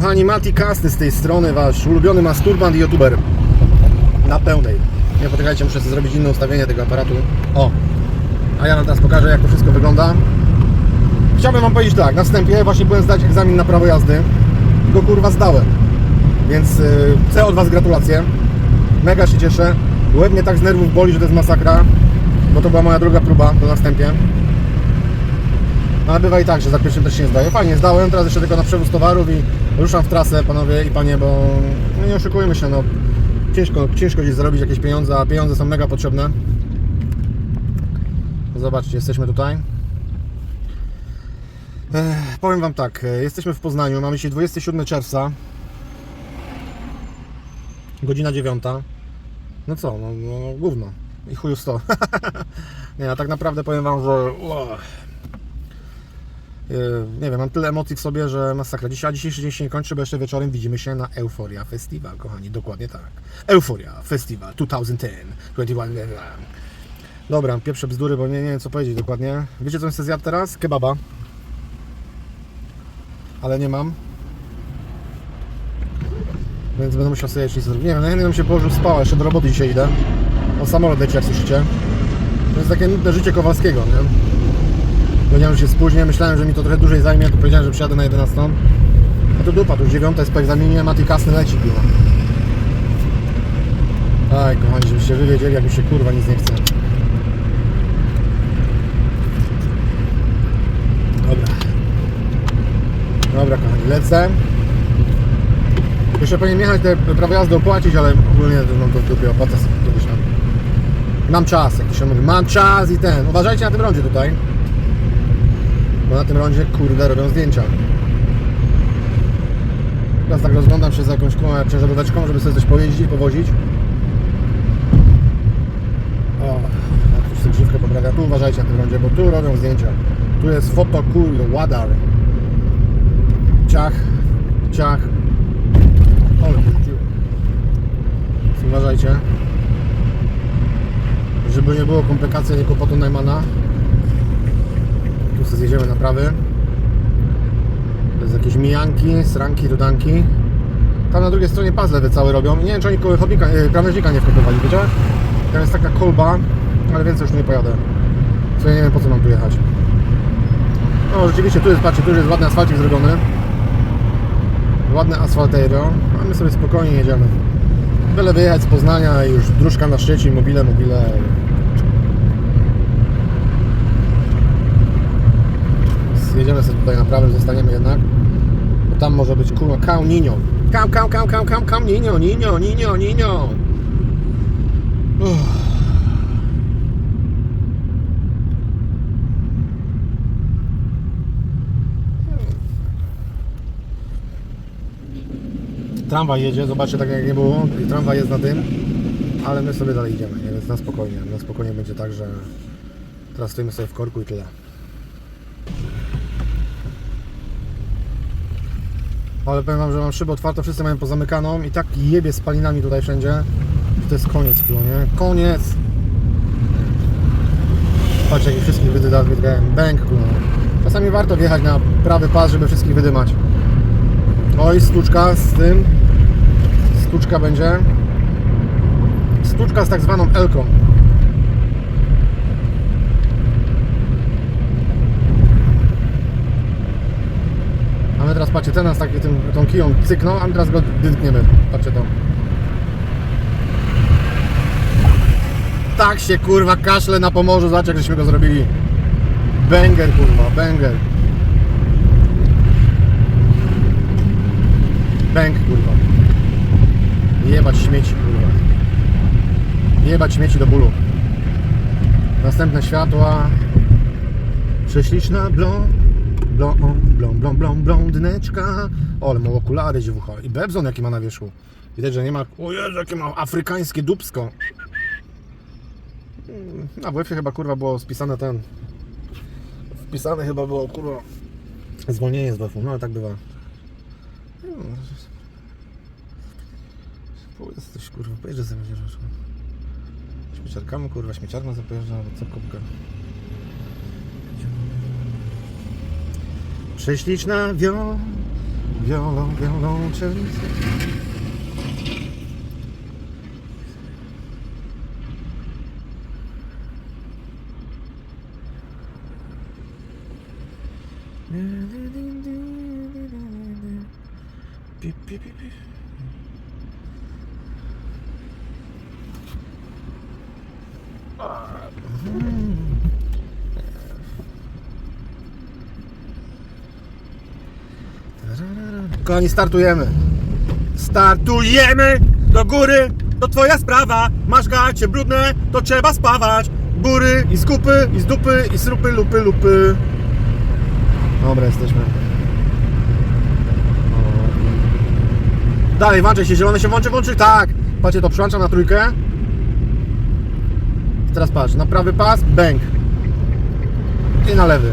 Kochani, Mati Kasny z tej strony, wasz ulubiony masturbant i youtuber. Na pełnej. Nie poczekajcie, muszę zrobić inne ustawienie tego aparatu. O! A ja wam teraz pokażę, jak to wszystko wygląda. Chciałbym wam powiedzieć tak, na wstępie właśnie byłem zdać egzamin na prawo jazdy. Go kurwa zdałem. Więc yy, chcę od was gratulacje. Mega się cieszę. Łeb mnie tak z nerwów boli, że to jest masakra. Bo to była moja druga próba to na wstępie. Ale bywa i tak, że za pierwszym też się nie zdaje. Fajnie, zdałem, teraz jeszcze tylko na przewóz towarów i ruszam w trasę, panowie i panie, bo no nie oszukujmy się, no ciężko, ciężko gdzieś zarobić jakieś pieniądze, a pieniądze są mega potrzebne. Zobaczcie, jesteśmy tutaj. Ech, powiem Wam tak, e, jesteśmy w Poznaniu, mamy dzisiaj 27 czerwca, godzina 9. No co, no, no, no gówno i chuju 100. nie, a tak naprawdę powiem Wam, że... Yy, nie wiem, mam tyle emocji w sobie, że masakra. Dzisiaj, a dzisiejszy dzień się nie kończy, bo jeszcze wieczorem widzimy się na Euforia Festival, kochani, dokładnie tak. Euforia Festival 2010, 21. Dobra, pierwsze bzdury, bo nie, nie wiem co powiedzieć dokładnie. Wiecie co bym zjadł teraz? Kebaba. Ale nie mam. Więc będę musiał sobie coś zrobić. Nie wiem, ja nie bym się położył spał, jeszcze do roboty dzisiaj idę. O samolot leci, jak słyszycie. To jest takie nudne życie Kowalskiego, nie? Powiedziałem, że się spóźnię, myślałem, że mi to trochę dłużej zajmie, to powiedziałem, że przyjadę na 11. A to dupa, już 9 jest po egzaminie, Mati Kasny leci, kurwa. Aj, kochani, żebyście wy wiedzieli, jak mi się kurwa nic nie chce. Dobra. Dobra, kochani, lecę. Jeszcze powinien jechać te prawo jazdy opłacić, ale ogólnie mam to w dupie, opłacę sobie kiedyś tam. Mam czas, jak to się mówi, mam czas i ten. Uważajcie na tym rondzie tutaj. Bo na tym rondzie, kurde, robią zdjęcia. Teraz tak rozglądam się za jakąś ciężaróweczką, żeby sobie coś pojeździć, powozić. O, już sobie grzywkę poprawia. Tu uważajcie na tym rondzie, bo tu robią zdjęcia. Tu jest foto kurde, ładar. Ciach, ciach. Więc Uważajcie. Żeby nie było komplikacji ani kłopotu Najmana. Zjedziemy na prawy. To jest jakieś mijanki, sranki, rudanki. Tam na drugiej stronie lewy cały robią. Nie wiem, czy oni chodnika, e, krawężnika nie wkopywali, wiecie? Tam jest taka kolba, ale więcej już nie pojadę. Co ja nie wiem, po co mam tu jechać. No, rzeczywiście, tu jest, patrzcie, tu już jest ładny asfalcik zrobiony. Ładne asfaltero, a my sobie spokojnie jedziemy. Byle wyjechać z Poznania i już dróżka na Szczecin, mobile, mobile. Jedziemy sobie tutaj na prawy, zostaniemy jednak. Bo tam może być kurwa Kał Nino. Kał, kał, kał, kał, kał, kał, Nino, Nino, Nino. Uff. Tramwaj jedzie, zobaczcie tak jak nie było. I tramwaj jest na tym, ale my sobie dalej idziemy, nie? więc na spokojnie. Na spokojnie będzie tak, że teraz stoimy sobie w korku i tyle. Ale powiem wam, że mam szybę otwartą, wszyscy mają pozamykaną i tak jebie spalinami tutaj wszędzie. To jest koniec chwilą, nie? Koniec! Patrzcie, jak ich wszystkich wydyda, wydygają. Bęk, kurwa. Czasami warto wjechać na prawy pas, żeby wszystkich wydymać. Oj, stuczka z tym. Stuczka będzie. Stuczka z tak zwaną Elką. Teraz patrzcie, ten nas tak tym, tą kiją cyknął, a my teraz go dynkniemy. Patrzcie to. Tak się kurwa kaszle na Pomorzu, zobacz jak żeśmy go zrobili. Banger kurwa, banger. Bęk kurwa. Jebać śmieci kurwa. Jebać śmieci do bólu. Następne światła. Prześliczna blond, blond, blond, blond, blond, blondyneczka. O, ale ma okulary dziewucha. I bebzon jaki ma na wierzchu. Widać, że nie ma... O Jezu, jakie ma afrykańskie dubsko. Mm, Na WF chyba kurwa było spisane ten... Wpisane chyba było kurwa... Zwolnienie z WF-u, no ale tak bywa. Hmm. Jesteś kurwa, pojeżdżę sobie rzeczą. Śmieciarkami kurwa, pojeżdżę, albo co kubkę. prześliczna wiolą, wiolą, wiolą, Beep, beep, beep, beep. Kochani, startujemy. Startujemy do góry, to twoja sprawa. Masz gacie brudne, to trzeba spawać. Góry i skupy, i z dupy, i srupy, lupy, lupy. Dobra, jesteśmy. Dalej, włączaj się, zielone się włączy, włączy, tak. Patrzcie, to przyłączam na trójkę. Teraz patrz, na prawy pas, bęk. I na lewy.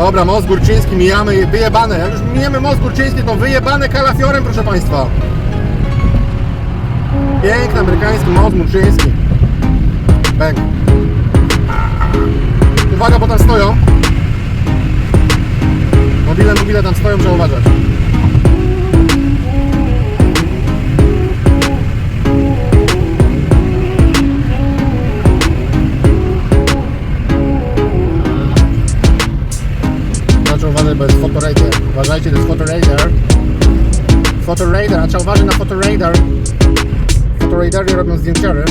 Dobra, most Górczyński mijamy, wyjebane. Jak już mijemy most Górczyński, to wyjebane kalafiorem, proszę Państwa. Piękny amerykański most Górczyński. Bang. Uwaga, bo tam stoją. Mobile, mobile tam stoją, trzeba uważać. Uważajcie, to jest fotoradar. Fotoradar, a trzeba uważać na fotoradar. Fotoradary robią zdjęciory.